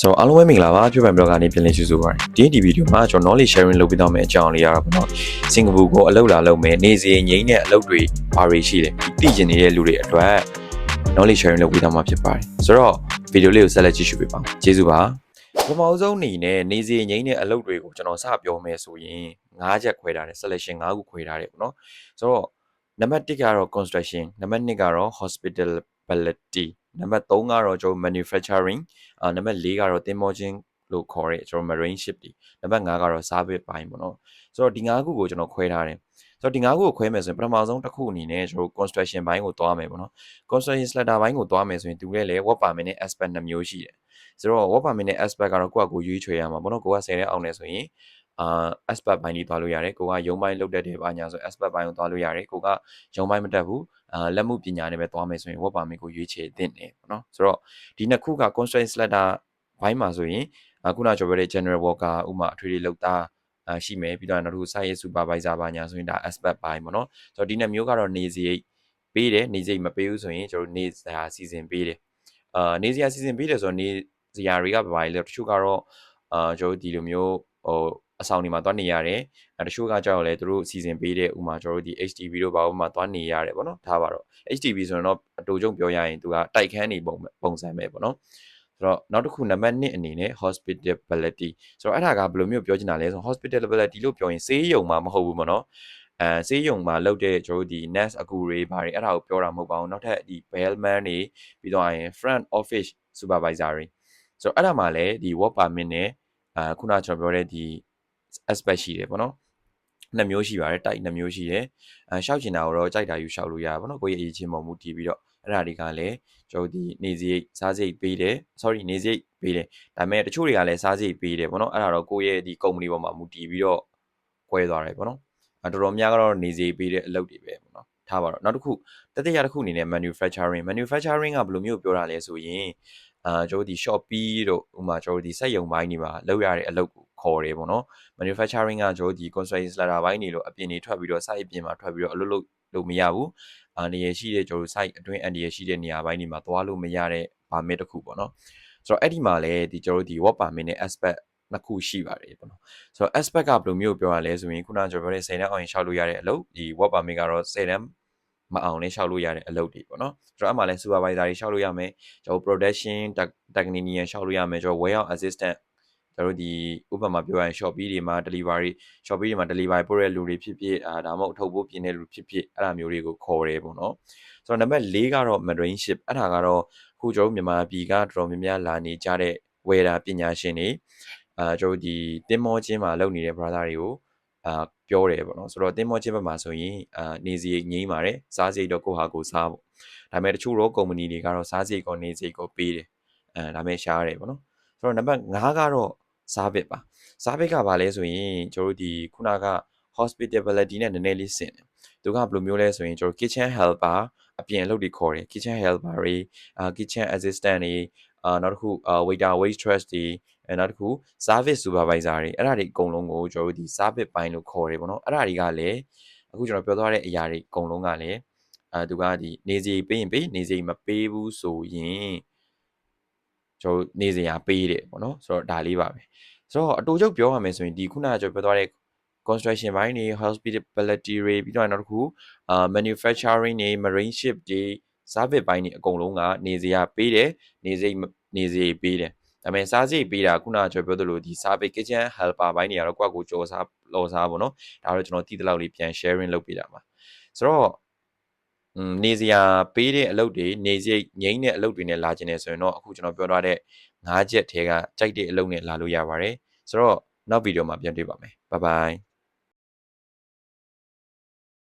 ဆိုတော့အားလုံးပဲမင်္ဂလာပါပြပန်ဘလော့ကနေပြန်လည်ကြိုဆိုပါရစေဒီဒီဗီဒီယိုမှာကျွန်တော် knowledge sharing လုပ်ပေးတော့မယ့်အကြောင်းလေးရတာပေါ့နော်စင်ကာပူကိုအလုပ်လာလုပ်မယ်နေစီငိမ့်တဲ့အလုပ်တွေဘာတွေရှိလဲသိကျင်နေတဲ့လူတွေအတွက် knowledge sharing လုပ်ပေးတော့မှာဖြစ်ပါတယ်ဆိုတော့ဗီဒီယိုလေးကိုဆက်လက်ကြည့်ရှုပေးပါကျေးဇူးပါပထမဆုံးအနေနဲ့နေစီငိမ့်တဲ့အလုပ်တွေကိုကျွန်တော်စပြောမယ်ဆိုရင်၅ချက်ခွဲထားတယ် selection ၅ခုခွဲထားတယ်ပေါ့နော်ဆိုတော့နံပါတ်1ကတော့ construction နံပါတ်2ကတော့ hospitality နံပါတ်3ကတော့ကျွန်တော် manufacturing အာနံပါတ်4ကတော့တင်မောချင်းလို့ခေါ်တဲ့ကျွန်တော် marine ship တွေနံပါတ်5ကတော့ service ဘိုင်းပေါ့နော်ဆိုတော့ဒီ5ခုကိုကျွန်တော်ခွဲထားတယ်ဆိုတော့ဒီ5ခုကိုခွဲမယ်ဆိုရင်ပထမဆုံးတစ်ခုအနေနဲ့ကျွန်တော် construction ဘိုင်းကိုသွားမယ်ပေါ့နော် construction slater ဘိုင်းကိုသွားမယ်ဆိုရင်သူလည်းလေ work permit နဲ့ aspect 2မျိုးရှိတယ်ဆိုတော့ work permit နဲ့ aspect ကတော့ကိုယ့်အကိုရွေးချယ်ရမှာပေါ့နော်ကိုက10တဲ့အောင်နေဆိုရင် အာ aspect ဘိုင်းကြီးသွားလို့ရတယ်ကိုကရုံးဘိုင်းလုတ်တတ်တယ်ဘာညာဆို aspect ဘိုင်းကိုသွားလို့ရတယ်ကိုကရုံးဘိုင်းမတက်ဘူးအာလက်မှုပညာနဲ့ပဲသွားမယ်ဆိုရင် work permit ကိုရွေးချယ်သင့်တယ်ပေါ့နော်ဆိုတော့ဒီနှစ်ခုက constraint slater ဘိုင်းမှာဆိုရင်အခုနပြောပြတဲ့ general worker ဥမာအထွေထွေလောက်သားအာရှိမယ်ပြီးတော့နောက်တစ်ခု site supervisor ဘာညာဆိုရင်ဒါ aspect ဘိုင်းပေါ့နော်ဆိုတော့ဒီနှစ်မျိုးကတော့နေစီရိတ်ပေးတယ်နေစိတ်မပေးဘူးဆိုရင်ကျွန်တော်နေစရာစီစဉ်ပေးတယ်အာနေစရာစီစဉ်ပေးတယ်ဆိုတော့နေစရာတွေကဘာလဲတချို့ကတော့အာကျွန်တော်ဒီလိုမျိုးဟို အဆောင်တွေမှာတွားနေရတယ်အဲတချို့ကကြောက်လဲသူတို့စီစဉ်ပေးတဲ့ဥမာကျွန်တော်တို့ဒီ HTV တို့ဘာလို့မှတွားနေရတယ်ပေါ့နော်ထားပါတော့ HTV ဆိုရင်တော့အတူကျုံပြောရရင်သူကတိုက်ခန်းနေပုံပုံစံပဲပေါ့နော်ဆိုတော့နောက်တစ်ခုနံပါတ်1အနေနဲ့ hospitality ဆိုတော့အဲ့ဒါကဘယ်လိုမျိုးပြောချင်တာလဲဆိုတော့ hospitality လို့ပြောရင်ဆေးရုံမှာမဟုတ်ဘူးပေါ့နော်အဲဆေးရုံမှာလုပ်တဲ့ကျွန်တော်တို့ဒီ nurse အကူတွေဘာတွေအဲ့ဒါကိုပြောတာမဟုတ်ပါဘူးနောက်ထပ်ဒီ bellman တွေပြီးတော့ရင် front office supervisor တွေဆိုတော့အဲ့ဒါမှလည်းဒီ work permit နဲ့အာခုနကျွန်တော်ပြောတဲ့ဒီ aspect ရှိတယ်ပေါ့နော်နှစ်မျိုးရှိပါတယ်တိုက်နှစ်မျိုးရှိတယ်အဲရှောက်ချင်တာကိုတော့ကြိုက်တာယူရှောက်လို့ရပါဘောနော်ကိုယ့်ရဲ့အရေးချင်းပေါ်မူတည်ပြီးတော့အဲ့ဒါတွေကလည်းကျွန်တော်ဒီနေစရိတ်စားစရိတ်ပေးတယ် sorry နေစရိတ်ပေးတယ်ဒါပေမဲ့တချို့တွေကလည်းစားစရိတ်ပေးတယ်ပေါ့နော်အဲ့ဒါတော့ကိုယ့်ရဲ့ဒီ company ပေါ်မှာမူတည်ပြီးတော့ကွဲသွားတယ်ပေါ့နော်အဲတော်တော်များကတော့နေစရိတ်ပေးတဲ့အလုပ်တွေပဲပေါ့နော်ထားပါတော့နောက်တစ်ခုတတိယတစ်ခုအနေနဲ့ manufacturing manufacturing ကဘယ်လိုမျိုးပြောတာလဲဆိုရင်အာကျွန်တော်ဒီ Shopee တို့ဥမာကျွန်တော်ဒီစက်ရုံပိုင်းတွေမှာလုပ်ရတဲ့အလုပ်ကို ခေါ်တယ်ပေါ့နော် manufacturing ကကျွန်တော်ဒီ construction slater ဘိုင်းတွေလို့အပြင်တွေထွက်ပြီးတော့ site အပြင်မှာထွက်ပြီးတော့အလုပ်လုပ်လို့မရဘူးအာနေရရှိတဲ့ကျွန်တော် site အတွင်းအန်ဒီရရှိတဲ့နေရာဘိုင်းတွေမှာသွားလို့မရတဲ့ permit တစ်ခုပေါ့နော်ဆိုတော့အဲ့ဒီမှာလည်းဒီကျွန်တော်ဒီ work permit နဲ့ aspect နှစ်ခုရှိပါတယ်ပေါ့နော်ဆိုတော့ aspect ကဘယ်လိုမျိုးပြောရလဲဆိုရင်ခုနကကျွန်တော်ပြောတဲ့10တန်းအောင်ရင်ရှောက်လို့ရတဲ့အလုပ်ဒီ work permit ကတော့10တန်းမအောင်နဲ့ရှောက်လို့ရတဲ့အလုပ်တွေပေါ့နော်ဆိုတော့အမှလည်း supervisor တွေရှောက်လို့ရမယ်ကျွန်တော် production technician ရှောက်လို့ရမယ်ကျွန်တော် warehouse assistant ကျွန်တော်တို့ဒီဥပမာပြောရရင် Shopee တွေမှာ delivery Shopee တွေမှာ delivery ပို့တဲ့လူတွေဖြစ်ဖြစ်အာဒါမှမဟုတ်ထုတ်ဖို့ပြင်တဲ့လူဖြစ်ဖြစ်အဲ့ဒါမျိုးတွေကိုခေါ်တယ်ပေါ့နော်ဆိုတော့နံပါတ်၄ကတော့ marine ship အဲ့ဒါကတော့ခုကျွန်တော်တို့မြန်မာပြည်ကတော်တော်များများလာနေကြတဲ့ဝယ်တာပညာရှင်တွေအာကျွန်တော်တို့ဒီတင်မောချင်းမှာလုပ်နေတဲ့ brother တွေကိုအာပြောတယ်ပေါ့နော်ဆိုတော့တင်မောချင်းဘက်မှာဆိုရင်အာနေစီငိမ့်ပါတယ်စားစိတ်တော့ကိုဟာကိုစားပေါ့ဒါပေမဲ့တချို့တော့ကုမ္ပဏီတွေကတော့စားစိတ်ကောနေစိတ်ကောပေးတယ်အဲဒါပေမဲ့ရှားတယ်ပေါ့နော်ဆိုတော့နံပါတ်5ကတော့ service ပါ service ကဘာလဲဆိုရင်ကျွန်တော်တို့ဒီခုနက hospitality နဲ့နည်းနည်းလေးဆင်တယ်သူကဘယ်လိုမျိုးလဲဆိုရင်ကျွန်တော် kitchen helper အပြင်အလုပ်တွေခေါ်တယ် kitchen helper တွေအာ kitchen assistant တွေအာနောက်တစ်ခု waiter waitress တွေအဲနောက်တစ်ခု service supervisor တွေအဲ့ဒါတွေအကုန်လုံးကိုကျွန်တော်တို့ဒီ service ပိုင်းလို့ခေါ်တယ်ပေါ့နော်အဲ့ဒါတွေကလည်းအခုကျွန်တော်ပြောသွားတဲ့အရာတွေအကုန်လုံးကလည်းအဲသူကဒီနေစီပေးရင်ပေးနေစီမပေးဘူးဆိုရင် ကျွန်တော်နေစရာပေးတယ်ပေါ့နော်ဆိုတော့ဒါလေးပါပဲဆိုတော့အတူချုပ်ပြောရမယ်ဆိုရင်ဒီခုနကကျွန်တော်ပြောသွားတဲ့ construction ဘိုင်းတွေ hospitality တွေပြီးတော့နောက်တစ်ခုအာ manufacturing တွေ marine ship တွေ service ဘိုင်းတွေအကုန်လုံးကနေစရာပေးတယ်နေစိနေစိပေးတယ်ဒါပေမဲ့စားစိပေးတာခုနကကျွန်တော်ပြောသလိုဒီ service kitchen helper ဘိုင်းတွေကတော့ကိုယ့်ကိုကြော်စားလော်စားပေါ့နော်ဒါတော့ကျွန်တော်တည်တလောက်လေးပြန် sharing လုပ်ပေးတာပါဆိုတော့ နေစရာပေးတဲ့အလုပ်တွေနေစိငိမ့်တဲ့အလုပ်တွေနဲ့လာခြင်းနေဆိုရင်တော့အခုကျွန်တော်ပြောထားတဲ့၅ချက်ထဲကကြိုက်တဲ့အလုပ်နဲ့လာလို့ရပါတယ်ဆိုတော့နောက်ဗီဒီယိုမှာပြန်တွေ့ပါမယ်ဘိုင်ဘိုင်